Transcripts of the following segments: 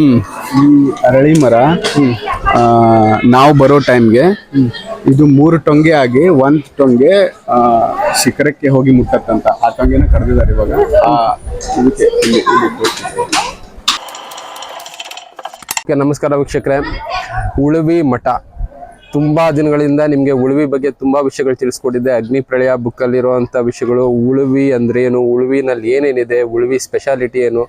ಈ ಅರಳಿ ಮರ ಆ, ನಾವು ಬರೋ ಟೈಮ್ಗೆ ಇದು ಮೂರು ಟೊಂಗೆ ಆಗಿ ಒಂದ್ ಟೊಂಗೆ ಶಿಖರಕ್ಕೆ ಹೋಗಿ ಮುಟ್ಟತ್ತಂತ. ಆ ಟೊಂಗೆನ ಕರೆದಿದ್ದಾರೆ ಇವಾಗ. ನಮಸ್ಕಾರ ವೀಕ್ಷಕರೇ. ಉಳುವಿ ಮಠ. ತುಂಬಾ ದಿನಗಳಿಂದ ನಿಮಗೆ ಉಳುವಿ ಬಗ್ಗೆ ತುಂಬಾ ವಿಷಯಗಳು ತಿಳಿಸ್ಕೊಟ್ಟಿದ್ದೆ. ಅಗ್ನಿ ಪ್ರಳಯ ಬುಕ್ಕಲ್ಲಿರುವಂಥ ವಿಷಯಗಳು ಉಳುವಿ ಅಂದ್ರೇನು ಉಳುವಿನಲ್ಲಿ ಏನೇನಿದೆ ಉಳುವಿ ಸ್ಪೆಷಾಲಿಟಿ ಏನು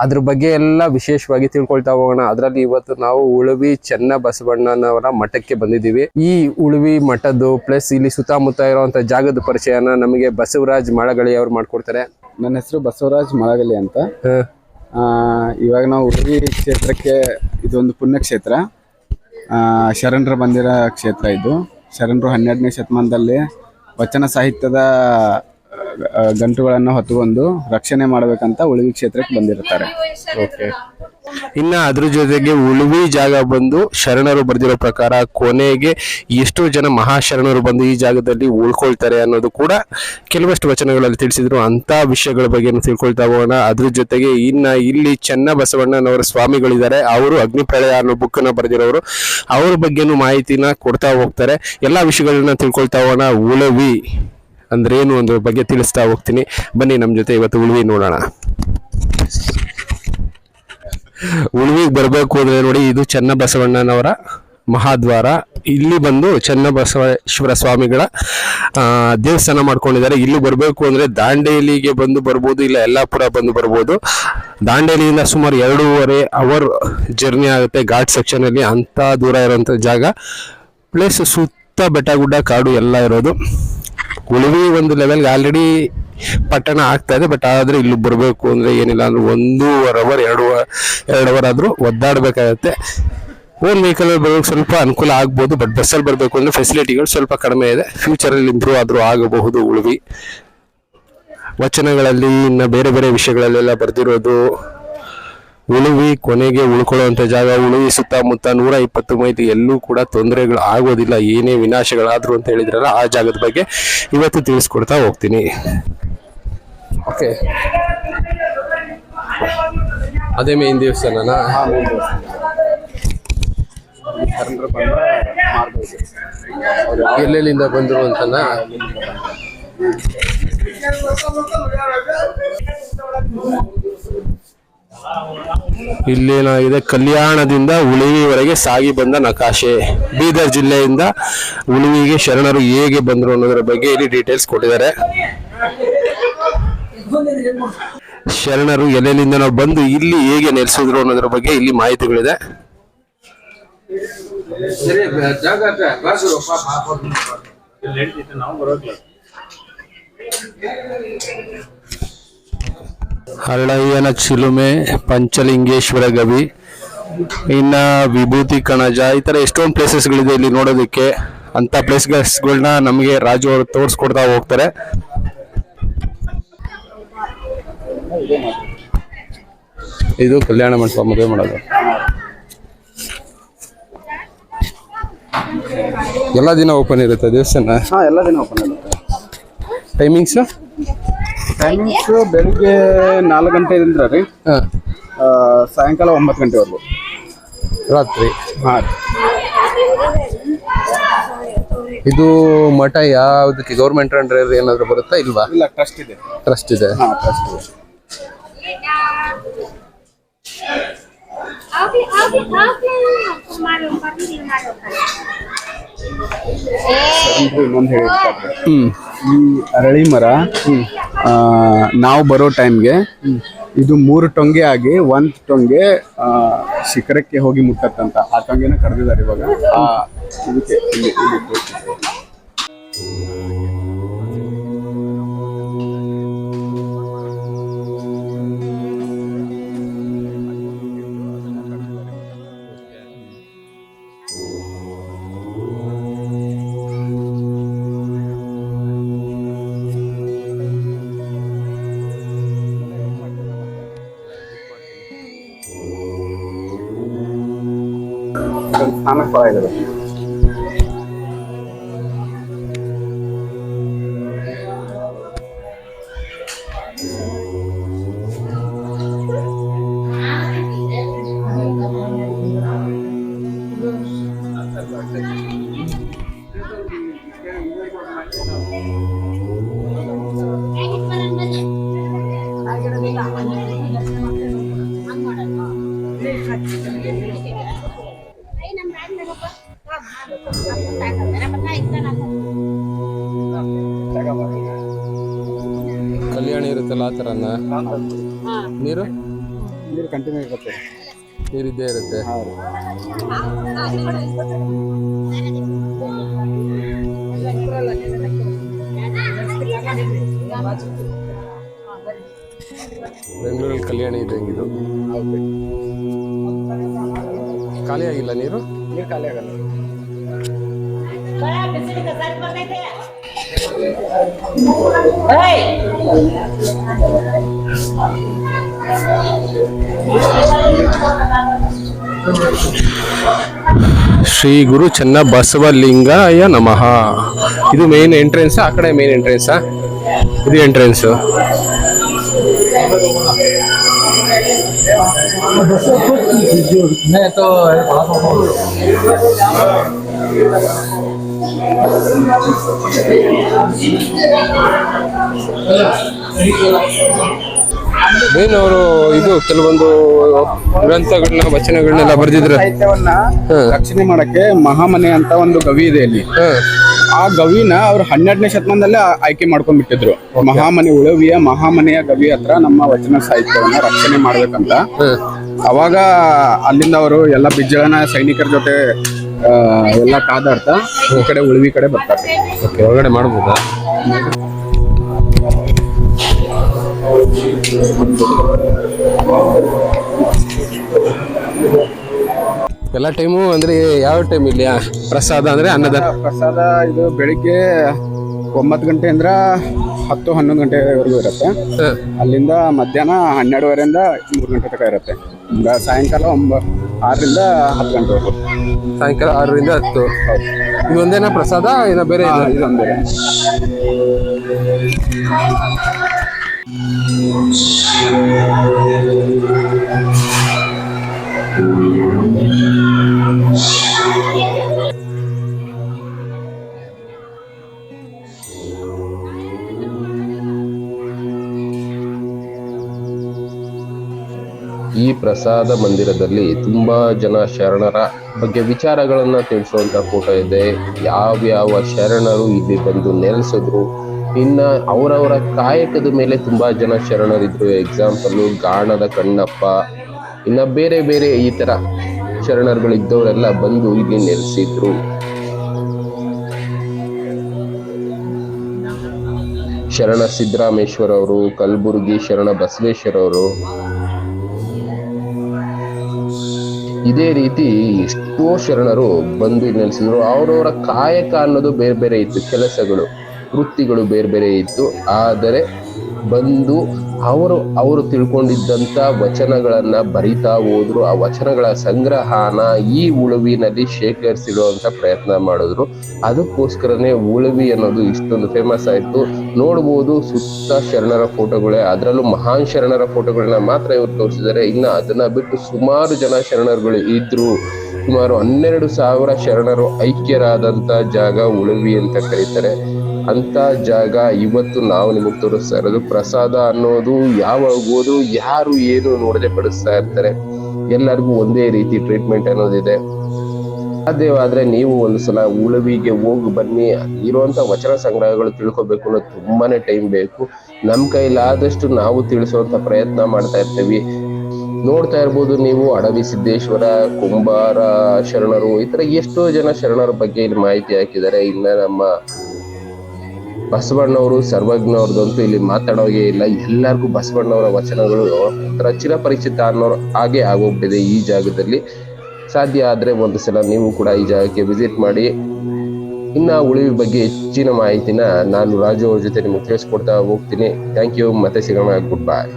ಅದ್ರ ಬಗ್ಗೆ ಎಲ್ಲ ವಿಶೇಷವಾಗಿ ತಿಳ್ಕೊಳ್ತಾ ಹೋಗೋಣ. ಅದರಲ್ಲಿ ಇವತ್ತು ನಾವು ಉಳುವಿ ಚೆನ್ನ ಬಸವಣ್ಣನವರ ಮಠಕ್ಕೆ ಬಂದಿದ್ದೀವಿ. ಈ ಉಳುವಿ ಮಠದ್ದು ಪ್ಲಸ್ ಇಲ್ಲಿ ಸುತ್ತಮುತ್ತ ಇರುವಂತ ಜಾಗದ ಪರಿಚಯನ ನಮಗೆ ಬಸವರಾಜ್ ಮಳಗಳಿ ಅವ್ರು ಮಾಡ್ಕೊಡ್ತಾರೆ. ನನ್ನ ಹೆಸರು ಬಸವರಾಜ್ ಮಳಗಳಿ ಅಂತ. ಆ, ಇವಾಗ ನಾವು ಉಳುವಿ ಕ್ಷೇತ್ರಕ್ಕೆ ಇದೊಂದು ಪುಣ್ಯಕ್ಷೇತ್ರ. ಆ, ಶರಣರು ಬಂದಿರೋ ಕ್ಷೇತ್ರ ಇದು. ಶರಣರು ಹನ್ನೆರಡನೇ ಶತಮಾನದಲ್ಲಿ ವಚನ ಸಾಹಿತ್ಯದ ಗಂಟುಗಳನ್ನು ಹೊತ್ತುಕೊಂಡು ರಕ್ಷಣೆ ಮಾಡಬೇಕಂತ ಉಳುವಿ ಕ್ಷೇತ್ರಕ್ಕೆ ಬಂದಿರ್ತಾರೆ ಓಕೆ. ಇನ್ನ ಅದ್ರ ಜೊತೆಗೆ ಉಳುವಿ ಜಾಗ ಬಂದು ಶರಣರು ಬರೆದಿರೋ ಪ್ರಕಾರ ಕೊನೆಗೆ ಎಷ್ಟೋ ಜನ ಮಹಾಶರಣರು ಬಂದು ಈ ಜಾಗದಲ್ಲಿ ಉಳ್ಕೊಳ್ತಾರೆ ಅನ್ನೋದು ಕೂಡ ಕೆಲವಷ್ಟು ವಚನಗಳಲ್ಲಿ ತಿಳಿಸಿದ್ರು. ಅಂತ ವಿಷಯಗಳ ಬಗ್ಗೆ ತಿಳ್ಕೊಳ್ತಾ ಹೋಗೋಣ. ಅದ್ರ ಜೊತೆಗೆ ಇನ್ನ ಇಲ್ಲಿ ಚೆನ್ನ ಬಸವಣ್ಣನವರ ಸ್ವಾಮಿಗಳಿದ್ದಾರೆ. ಅವರು ಅಗ್ನಿಪ್ರಳಯ ಅನ್ನೋ ಬುಕ್ನ ಬರೆದಿರೋರು. ಅವ್ರ ಬಗ್ಗೆನೂ ಮಾಹಿತಿನ ಕೊಡ್ತಾ ಹೋಗ್ತಾರೆ. ಎಲ್ಲಾ ವಿಷಯಗಳನ್ನ ತಿಳ್ಕೊಳ್ತಾ ಹೋಗೋಣ. ಉಳುವಿ. ಅಂದ್ರೆ ಏನು ಒಂದು ಬಗ್ಗೆ ತಿಳಿಸ್ತಾ ಹೋಗ್ತೀನಿ. ಬನ್ನಿ ನಮ್ಮ ಜೊತೆ ಇವತ್ತು ಉಳುವಿ ನೋಡೋಣ. ಉಳುವಿಗೆ ಬರಬೇಕು ಅಂದ್ರೆ ನೋಡಿ, ಇದು ಚನ್ನಬಸವಣ್ಣನವರ ಮಹಾದ್ವಾರ. ಇಲ್ಲಿ ಬಂದು ಚನ್ನಬಸವೇಶ್ವರ ಸ್ವಾಮಿಗಳ ದೇವಸ್ಥಾನ ಮಾಡ್ಕೊಂಡಿದ್ದಾರೆ. ಇಲ್ಲಿ ಬರಬೇಕು ಅಂದ್ರೆ ದಾಂಡೇಲಿಗೆ ಬಂದು ಬರ್ಬೋದು, ಇಲ್ಲ ಯಲ್ಲಾಪುರ ಬಂದು ಬರ್ಬೋದು. ದಾಂಡೇಲಿಯಿಂದ ಸುಮಾರು ಎರಡೂವರೆ ಅವರ್ ಜರ್ನಿ ಆಗುತ್ತೆ ಘಾಟ್ ಸೆಕ್ಷನ್ ಅಲ್ಲಿ. ಅಂತ ದೂರ ಇರೋಂಥ ಜಾಗ. ಪ್ಲಸ್ ಸುತ್ತ ಬೆಟ್ಟ ಗುಡ್ಡ ಕಾಡು ಎಲ್ಲ ಇರೋದು. ಉಳುವಿ ಒಂದು ಲೆವೆಲ್ಗೆ ಆಲ್ರೆಡಿ ಪಟ್ಟಣ ಆಗ್ತಾ ಇದೆ ಬಟ್ ಆದ್ರೆ ಇಲ್ಲಿ ಬರಬೇಕು ಅಂದ್ರೆ ಏನಿಲ್ಲ ಅಂದ್ರೆ ಒಂದೂವರೆ ಅವರ್ ಎರಡು ಎರಡು ಅವರ್ ಆದ್ರೂ ಒದ್ದಾಡ್ಬೇಕಾಗತ್ತೆ. ಓನ್ ವೆಹಿಕಲಲ್ಲಿ ಬರೋಕ್ಕೆ ಸ್ವಲ್ಪ ಅನುಕೂಲ ಆಗ್ಬೋದು ಬಟ್ ಬಸ್ಸಲ್ಲಿ ಬರಬೇಕು ಅಂದ್ರೆ ಫೆಸಿಲಿಟಿಗಳು ಸ್ವಲ್ಪ ಕಡಿಮೆ ಇದೆ. ಫ್ಯೂಚರಲ್ಲಿ ಇಂಪ್ರೂವ್ ಆದ್ರೂ ಆಗಬಹುದು ಉಳುವಿ. ವಚನಗಳಲ್ಲಿ ಇನ್ನ ಬೇರೆ ಬೇರೆ ವಿಷಯಗಳಲ್ಲೆಲ್ಲ ಬರ್ದಿರೋದು. ಉಳುವಿ ಕೊನೆಗೆ ಉಳ್ಕೊಳ್ಳುವಂಥ ಜಾಗ ಉಳುವಿ ಸುತ್ತಮುತ್ತ ನೂರ ಇಪ್ಪತ್ತು ಮೈದು ಎಲ್ಲೂ ಕೂಡ ತೊಂದರೆಗಳು ಆಗೋದಿಲ್ಲ ಏನೇ ವಿನಾಶಗಳಾದ್ರು ಅಂತ ಹೇಳಿದ್ರಲ್ಲ ಆ ಜಾಗದ ಬಗ್ಗೆ ಇವತ್ತು ತಿಳಿಸ್ಕೊಡ್ತಾ ಹೋಗ್ತೀನಿ. ಓಕೆ. ಅದೇ ಮೇನ್ ದೇವಸ್ಥಾನನಾ? ಎಲ್ಲೆಲ್ಲಿಂದ ಬಂದರು ಅಂತನ? ಇಲ್ಲೇನಾಗಿದೆ? ಕಲ್ಯಾಣದಿಂದ ಉಳಿವಿವರೆಗೆ ಸಾಗಿ ಬಂದ ನಕಾಶೆ. ಬೀದರ್ ಜಿಲ್ಲೆಯಿಂದ ಉಳಿವಿಗೆ ಶರಣರು ಹೇಗೆ ಬಂದರು ಅನ್ನೋದರ ಬಗ್ಗೆ ಇಲ್ಲಿ ಡೀಟೇಲ್ಸ್ ಕೊಟ್ಟಿದ್ದಾರೆ. ಶರಣರು ಎಲ್ಲೆಲ್ಲಿಂದ ನಾವು ಬಂದು ಇಲ್ಲಿ ಹೇಗೆ ನೆಲೆಸಿದ್ರು ಅನ್ನೋದ್ರ ಬಗ್ಗೆ ಇಲ್ಲಿ ಮಾಹಿತಿಗಳಿದೆ. ಹಳ್ಳಯ್ಯನ ಚಿಲುಮೆ ಪಂಚಲಿಂಗೇಶ್ವರ ಗವಿ ಇನ್ನ ವಿಭೂತಿ ಕಣಜ ಈ ಥರ ಎಷ್ಟೊಂದು ಪ್ಲೇಸಸ್ಗಳಿದೆ ಇಲ್ಲಿ ನೋಡೋದಕ್ಕೆ. ಅಂತ ಪ್ಲೇಸ್ಗಳನ್ನ ನಮಗೆ ರಾಜು ಅವರು ತೋರಿಸ್ಕೊಡ್ತಾ ಹೋಗ್ತಾರೆ. ಇದು ಕಲ್ಯಾಣ ಮಂಟಪ ಮದುವೆ ಮಾಡೋದು. ಎಲ್ಲ ದಿನ ಓಪನ್ ಇರುತ್ತೆ ದೇವಸ್ಥಾನ? ಹಾ ಎಲ್ಲ ದಿನ ಓಪನ್ ಇರುತ್ತೆ. ಟೈಮಿಂಗ್ಸ್ ಟೈಮಿಂಗ್ಸ್ ಬೆಳಿಗ್ಗೆ ನಾಲ್ಕು ಗಂಟೆಯಿಂದ ರೀ ಹಾಂ. ಆ, ಸಾಯಂಕಾಲ ಒಂಬತ್ತು ಗಂಟೆವರೆಗೂ. ರಾತ್ರಿ. ಹಾಂ. ಇದು ಮಠ ಯಾವ್ದಕ್ಕೆ ಗೌರ್ಮೆಂಟ್ ಅಂಡ್ರೆ ಏನಾದರೂ ಬರುತ್ತಾ ಇಲ್ವಾ? ಇಲ್ಲ ಟ್ರಸ್ಟ್ ಇದೆ. ಟ್ರಸ್ಟ್ ಇದೆ. ಹಾಂ ಟ್ರಸ್ಟ್ ಇದೆ. ಇನ್ನೊಂದು ಹ್ಮ್. ಈ ಅರಳಿ ಮರ ಆ, ನಾವು ಬರೋ ಟೈಮ್ಗೆ ಇದು ಮೂರು ಟೊಂಗೆ ಆಗಿ ಒಂದು ಟೊಂಗೆ ಶಿಖರಕ್ಕೆ ಹೋಗಿ ಮುಟ್ಟತ್ತಂತ. ಆ ಟೊಂಗೆನ ಕರೆದಿದ್ದಾರೆ ಇವಾಗ. ಆ ಇದಕ್ಕೆ আমেজ পাওয়া যাবে Thank you. ಥರನ ನೀರು? ನೀರು ಕಂಟಿನ್ಯೂ ಇರುತ್ತೆ. ನೀರಿದ್ದೇ ಇರುತ್ತೆ ಬೆಂಗಳೂರಲ್ಲಿ ಕಲ್ಯಾಣ ಇದೆ ಇದು ಖಾಲಿ ಆಗಿಲ್ಲ ನೀರು? ನೀರು ಖಾಲಿ ಆಗಲ್ಲ. ಶ್ರೀ ಗುರು ಚನ್ನ ಬಸವಲಿಂಗಾಯ ನಮಃ ಇದು ಮೇನ್ ಎಂಟ್ರೆನ್ಸ್ ಆ ಕಡೆ ಮೇನ್ ಎಂಟ್ರೆನ್ಸ್ ಇದು ಎಂಟ್ರೆನ್ಸ್ ಮೇನ್ ಅವರು ಇದು ಕೆಲವೊಂದು ಗ್ರಂಥಗಳನ್ನ ವಚನಗಳನ್ನೆಲ್ಲ ಬರೆದಿದ್ರೆ? ಸಾಹಿತ್ಯವನ್ನ ರಕ್ಷಣೆ ಮಾಡಕ್ಕೆ ಮಹಾಮನೆ ಅಂತ ಒಂದು ಗವಿ ಇದೆ ಅಲ್ಲಿ. ಆ ಗವಿನ ಅವ್ರು ಹನ್ನೆರಡನೇ ಶತಮಾನದಲ್ಲೇ ಆಯ್ಕೆ ಮಾಡ್ಕೊಂಡ್ಬಿಟ್ಟಿದ್ರು. ಮಹಾಮನೆ ಉಳವಿಯ ಮಹಾಮನೆಯ ಗವಿ ಹತ್ರ ನಮ್ಮ ವಚನ ಸಾಹಿತ್ಯವನ್ನ ರಕ್ಷಣೆ ಮಾಡ್ಬೇಕಂತ. ಅವಾಗ ಅಲ್ಲಿಂದ ಅವರು ಎಲ್ಲ ಬಿಜ್ಜಳನ ಸೈನಿಕರ ಜೊತೆ ಎಲ್ಲ ಕಾದಾಡ್ತಾ ಈ ಕಡೆ ಉಳ್ವಿ ಕಡೆ ಬರ್ತಾರೆ. ಓಕೆ ಒಳಗಡೆ ಮಾಡ್ಬೋದಾ? ಎಲ್ಲ ಟೈಮು ಅಂದ್ರೆ ಯಾವ ಟೈಮ್ ಇಲ್ಲ ಪ್ರಸಾದ ಅಂದ್ರೆ ಅನ್ನದ ಪ್ರಸಾದ ಇದು ಬೆಳಿಗ್ಗೆ ಒಂಬತ್ತು ಗಂಟೆಯಿಂದ ಹತ್ತು ಹನ್ನೊಂದು ಗಂಟೆವರೆಗೂ ಇರುತ್ತೆ. ಅಲ್ಲಿಂದ ಮಧ್ಯಾಹ್ನ ಹನ್ನೆರಡುವರೆಯಿಂದ ಮೂರು ಗಂಟೆ ತನಕ ಇರುತ್ತೆ. ಈಗ ಸಾಯಂಕಾಲ ಒಂಬ ಆರರಿಂದ ಹತ್ತು ಗಂಟೆವರೆಗೂ ಸಾಯಂಕಾಲ ಆರರಿಂದ ಹತ್ತು. ಇದೊಂದೇನ ಪ್ರಸಾದ ಏನೋ ಬೇರೆ ಇದೊಂದೇ Thank ಇದೊಂದು ಈ ಪ್ರಸಾದ ಮಂದಿರದಲ್ಲಿ ತುಂಬಾ ಜನ ಶರಣರ ಬಗ್ಗೆ ವಿಚಾರಗಳನ್ನ ತಿಳಿಸುವಂತ ಫೋಟೋ ಇದೆ. ಯಾವ್ಯಾವ ಶರಣರು ಇಲ್ಲಿ ಬಂದು ನೆಲೆಸಿದ್ರು, ಇನ್ನ ಅವರವರ ಕಾಯಕದ ಮೇಲೆ ತುಂಬಾ ಜನ ಶರಣರಿದ್ರು. ಎಕ್ಸಾಂಪಲ್ ಗಾಣದ ಕಣ್ಣಪ್ಪ, ಇನ್ನ ಬೇರೆ ಬೇರೆ ಈ ತರ ಶರಣರುಗಳಿದ್ದವರೆಲ್ಲ ಬಂದು ಇಲ್ಲಿ ನೆಲೆಸಿದ್ರು. ಶರಣ ಸಿದ್ದರಾಮೇಶ್ವರ ಅವರು ಕಲಬುರಗಿ ಶರಣ ಬಸವೇಶ್ವರ ಅವರು ಇದೇ ರೀತಿ ಎಷ್ಟೋ ಶರಣರು ಬಂದು ನೆಲೆಸಿದ್ರು. ಅವರವರ ಕಾಯಕ ಅನ್ನೋದು ಬೇರೆ ಬೇರೆ ಇತ್ತು, ಕೆಲಸಗಳು, ವೃತ್ತಿಗಳು ಬೇರೆ ಬೇರೆ ಇತ್ತು. ಆದರೆ ಬಂದು ಅವರು ಅವರು ತಿಳ್ಕೊಂಡಿದ್ದಂಥ ವಚನಗಳನ್ನು ಬರಿತಾ ಹೋದ್ರು. ಆ ವಚನಗಳ ಸಂಗ್ರಹನ ಈ ಉಳುವಿನಲ್ಲಿ ಶೇಖರಿಸಿಡುವಂಥ ಪ್ರಯತ್ನ ಮಾಡಿದ್ರು. ಅದಕ್ಕೋಸ್ಕರನೇ ಉಳುವಿ ಅನ್ನೋದು ಇಷ್ಟೊಂದು ಫೇಮಸ್ ಆಯಿತು. ನೋಡ್ಬೋದು ಸುತ್ತ ಶರಣರ ಫೋಟೋಗಳೇ. ಅದರಲ್ಲೂ ಮಹಾನ್ ಶರಣರ ಫೋಟೋಗಳನ್ನ ಮಾತ್ರ ಇವರು ತೋರಿಸಿದ್ದಾರೆ. ಇನ್ನು ಅದನ್ನು ಬಿಟ್ಟು ಸುಮಾರು ಜನ ಶರಣರುಗಳು ಇದ್ರು. ಸುಮಾರು ಹನ್ನೆರಡು ಸಾವಿರ ಶರಣರು ಐಕ್ಯರಾದಂಥ ಜಾಗ ಉಳುವಿ ಅಂತ ಕರೀತಾರೆ. ಅಂತ ಜಾಗ ಇವತ್ತು ನಾವು ನಿಮಗೆ ತೋರಿಸ್ತಾ ಇರೋದು. ಪ್ರಸಾದ ಅನ್ನೋದು ಹೋದ್ರು ಯಾರು ಏನು ನೋಡದೆ ಪಡಿಸ್ತಾ ಇರ್ತಾರೆ. ಎಲ್ಲರಿಗೂ ಒಂದೇ ರೀತಿ ಟ್ರೀಟ್ಮೆಂಟ್ ಅನ್ನೋದಿದೆ. ಸಾಧ್ಯವಾದ್ರೆ ನೀವು ಒಂದು ಸಲ ಉಳುವಿಗೆ ಹೋಗಿ ಬನ್ನಿ. ಇರುವಂತ ವಚನ ಸಂಗ್ರಹಗಳು ತಿಳ್ಕೊಬೇಕು ಅನ್ನೋದು ತುಂಬಾನೇ ಟೈಮ್ ಬೇಕು. ನಮ್ಮ ಕೈಲಾದಷ್ಟು ನಾವು ತಿಳಿಸುವಂತ ಪ್ರಯತ್ನ ಮಾಡ್ತಾ ಇರ್ತೀವಿ. ನೋಡ್ತಾ ಇರ್ಬೋದು ನೀವು ಅಡವಿ ಸಿದ್ದೇಶ್ವರ, ಕುಂಬಾರ, ಶರಣರು ಈ ತರ ಎಷ್ಟೋ ಜನ ಶರಣರ ಬಗ್ಗೆ ಇಲ್ಲಿ ಮಾಹಿತಿ ಹಾಕಿದ್ದಾರೆ. ಇನ್ನ ನಮ್ಮ ಬಸವಣ್ಣವರು ಸರ್ವಜ್ಞವ್ರದಂತೂ ಇಲ್ಲಿ ಮಾತಾಡೋಗೆ ಇಲ್ಲ. ಎಲ್ಲರಿಗೂ ಬಸವಣ್ಣವರ ವಚನಗಳು ಒಂಥರ ಚಿರಪರಿಚಿತ ಅನ್ನೋರು ಹಾಗೆ ಆಗೋಗ್ಬಿಟ್ಟಿದೆ ಈ ಜಾಗದಲ್ಲಿ. ಸಾಧ್ಯ ಆದರೆ ಒಂದು ಸಲ ನೀವು ಕೂಡ ಈ ಜಾಗಕ್ಕೆ ವಿಸಿಟ್ ಮಾಡಿ. ಇನ್ನು ಉಳಿವಿ ಬಗ್ಗೆ ಹೆಚ್ಚಿನ ಮಾಹಿತಿನ ನಾನು ರಾಜು ಅವ್ರ ಜೊತೆ ನಿಮಗೆ ತಿಳಿಸ್ಕೊಡ್ತಾ ಹೋಗ್ತೀನಿ. ಥ್ಯಾಂಕ್ ಯು ಮತ್ತೆ ಸಿಗೋಣ. ಗುಡ್ ಬಾಯ್